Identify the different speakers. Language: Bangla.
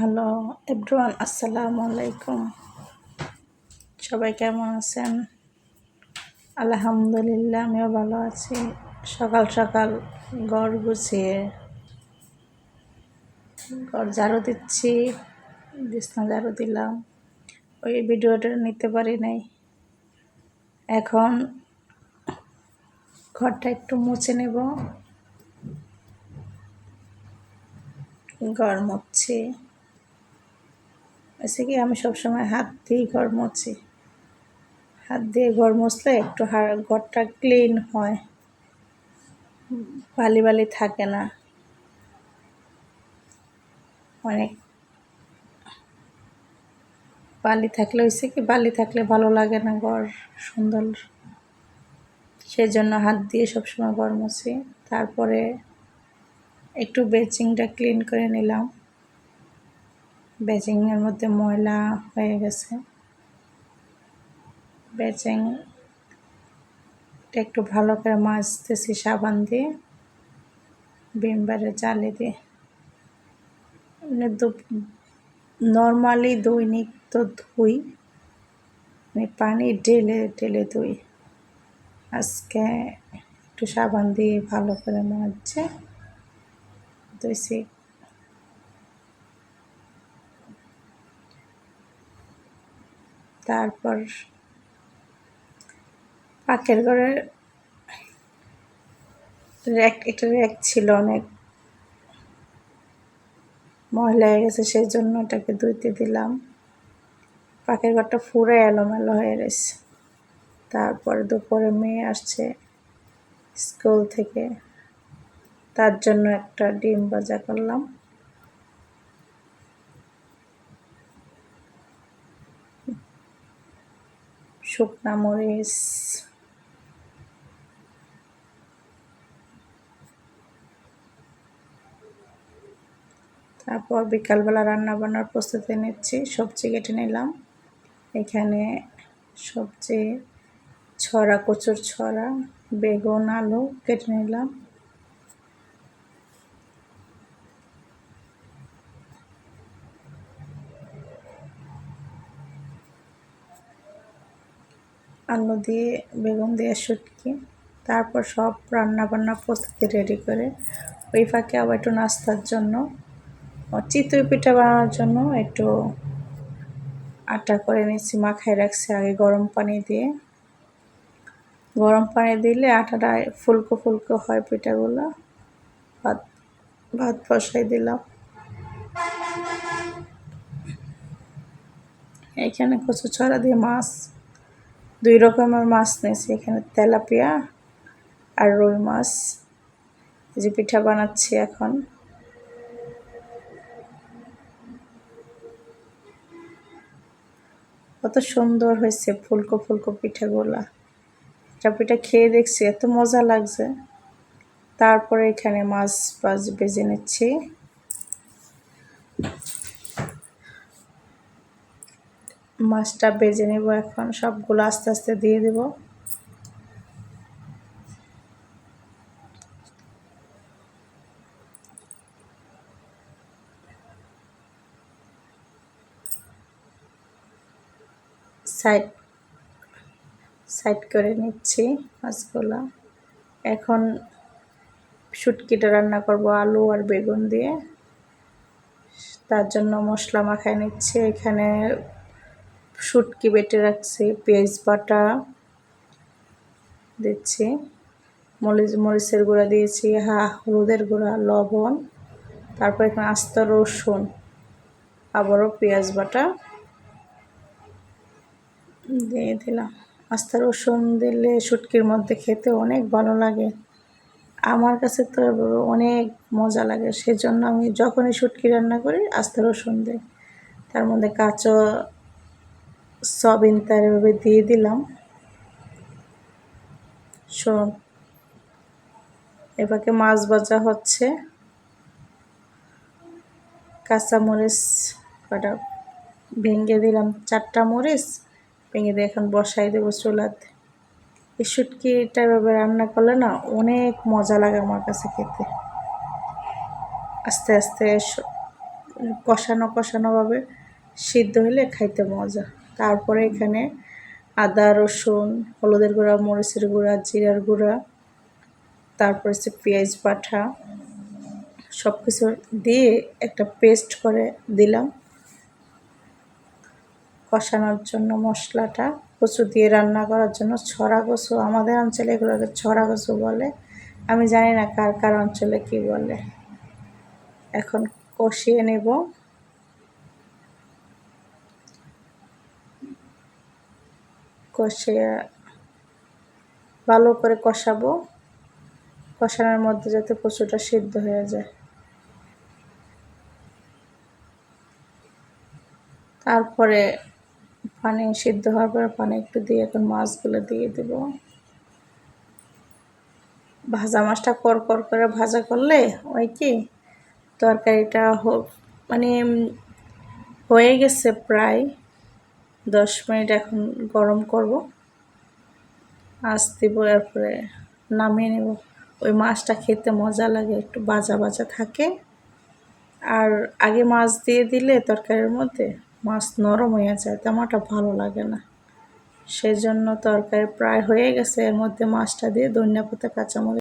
Speaker 1: হ্যালো এভরিওয়ান আসসালামু আলাইকুম সবাই কেমন আছেন? আলহামদুলিল্লাহ, আমিও ভালো আছি। সকাল সকাল ঘর গুছিয়ে, ঘর ঝাড়ু দিচ্ছি, বিছনা ঝাড়ু দিলাম। ওই ভিডিওটা নিতে পারি নাই। এখন ঘরটা একটু মুছে নেব। ঘর মুছছি। এসে কি, আমি সবসময় হাত দিয়েই ঘর মুছি। হাত দিয়ে ঘর মুছলে একটু ঘরটা ক্লিন হয়। বালি বালি থাকে না। অনেক বালি থাকলে হয়েছে কি, বালি থাকলে ভালো লাগে না ঘর সুন্দর। সেজন্য হাত দিয়ে সবসময় ঘর মুছি। তারপরে একটু বেচিংটা ক্লিন করে নিলাম। বেচিংয়ের মধ্যে ময়লা হয়ে গেছে। বেচিং একটু ভালো করে মাজতেছি সাবান দিয়ে ভিমবারে জালি দিয়ে। নর্মালি দৈনিক তো ধুই মানে পানি ঢেলে ঢেলে ধুই। আজকে একটু সাবান দিয়ে ভালো করে মাজছে, ধুইছি। তারপর পাকের ঘরে র্যাক, একটা র্যাক ছিল অনেক। ময়লা হয়ে গেছে সেই জন্য এটাকে ধুইতে দিলাম। পাকের ঘরটা পুরো এলোমেলো হয়ে গেছে তারপরে দুপুরে মেয়ে আসছে স্কুল থেকে। তার জন্য একটা ডিম ভাজা করলাম। শুকনা মরিচ তারপর বিকালবেলা রান্না বান্নার প্রস্তুতি নিচ্ছি, সবজি কেটে নিলাম। এখানে সবজি, ছড়া, কচুর ছড়া, বেগুন, আলু কেটে নিলাম। আলু দিয়ে, বেগুন দিয়ে শুটকি, তারপর সব রান্না বান্না প্রস্তুতি রেডি করে ওই ফাঁকে আবার একটু নাস্তার জন্য চিতই পিঠা বানানোর জন্য একটু আটা করে নিচ্ছি মাখায় রাখছি আগে গরম পানি দিয়ে। গরম পানি দিলে আটাটা ফুলকো ফুলকো হয় পিঠাগুলো, ভাত ভাত বসাই দিলাম। এখানে কচু ছড়া দিয়ে মাছ দুই রকমের মাছ নিয়েছি। এখানে তেলাপিয়া আর রুই মাছ। এই যে পিঠা বানাচ্ছি এখন। কত সুন্দর হয়েছে ফুলকো ফুলকো পিঠাগুলা। এটা পিঠা খেয়ে দেখছি, এত মজা লাগছে। তারপরে এখানে মাছ ফাছ বেজে নিচ্ছি। মাছটা বেজে নেব এখন। সবগুলো আস্তে আস্তে দিয়ে দেব। সাইড সাইড করে নিচ্ছি মাছগুলো। এখন শুটকিটা রান্না করব আলু আর বেগুন দিয়ে। তার জন্য মশলা মাখায় নিচ্ছি। এখানে শুটকি বেটে রাখছি, পেঁয়াজ বাটা দিচ্ছি, মরিচ, মরিচের গুঁড়া দিয়েছি, হা, হলুদের গুঁড়া, লবণ, তারপর এখানে আস্ত রসুন, আবারও পেঁয়াজ বাটা দিয়ে দিলাম। আস্ত রসুন দিলে শুটকির মধ্যে খেতে অনেক ভালো লাগে। আমার কাছে তো অনেক মজা লাগে, সেজন্য আমি যখনই শুটকি রান্না করি, আস্ত রসুন দিই। তার মধ্যে কাঁচা সবিন তার এভাবে দিয়ে দিলাম। শোন এবারে মাছ ভাজা হচ্ছে। কাঁচা মরিচ কটা ভেঙে দিলাম, চারটা মরিচ ভেঙে দিয়ে এখন বসাই দেবো চুলাতে। এই শুটকিটা এভাবে রান্না করলে না অনেক মজা লাগে আমার কাছে খেতে। আস্তে আস্তে কষানো কষানোভাবে সিদ্ধ হলে খাইতে মজা। তারপরে এখানে আদা, রসুন, হলুদের গুঁড়া, মরিচের গুঁড়া, জিরার গুঁড়া, তারপর হচ্ছে পেঁয়াজ বাটা সব কিছু দিয়ে একটা পেস্ট করে দিলাম। কষানোর জন্য মশলাটা, কচু দিয়ে রান্না করার জন্য ছড়া কচু। আমাদের অঞ্চলে এগুলোকে ছড়া কচু বলে। আমি জানি না কার কার অঞ্চলে কি বলে। এখন কষিয়ে নেব। কষিয়ে ভালো করে কষাবো। কষানোর মধ্যে যাতে কচুটা সিদ্ধ হয়ে যায়। তারপরে পানি সিদ্ধ হওয়ার পরে পানি একটু দিয়ে এখন মাছগুলো দিয়ে দেব। ভাজা মাছটা কর, করে ভাজা করলে ওই কি তরকারিটা হোক মানে হয়ে গেছে প্রায়। দশ মিনিট এখন গরম করব। আঁচ দিব এরপরে নামিয়ে নেব। ওই মাছটা খেতে মজা লাগে, একটু বাজা বাজা থাকে। আর আগে মাছ দিয়ে দিলে তরকারির মধ্যে মাছ নরম হয়ে যায় তেমনটা ভালো লাগে না। সেজন্য তরকারি প্রায় হয়ে গেছে, এর মধ্যে মাছটা দিয়ে ধনিয়া পাতা, কাঁচামরিচ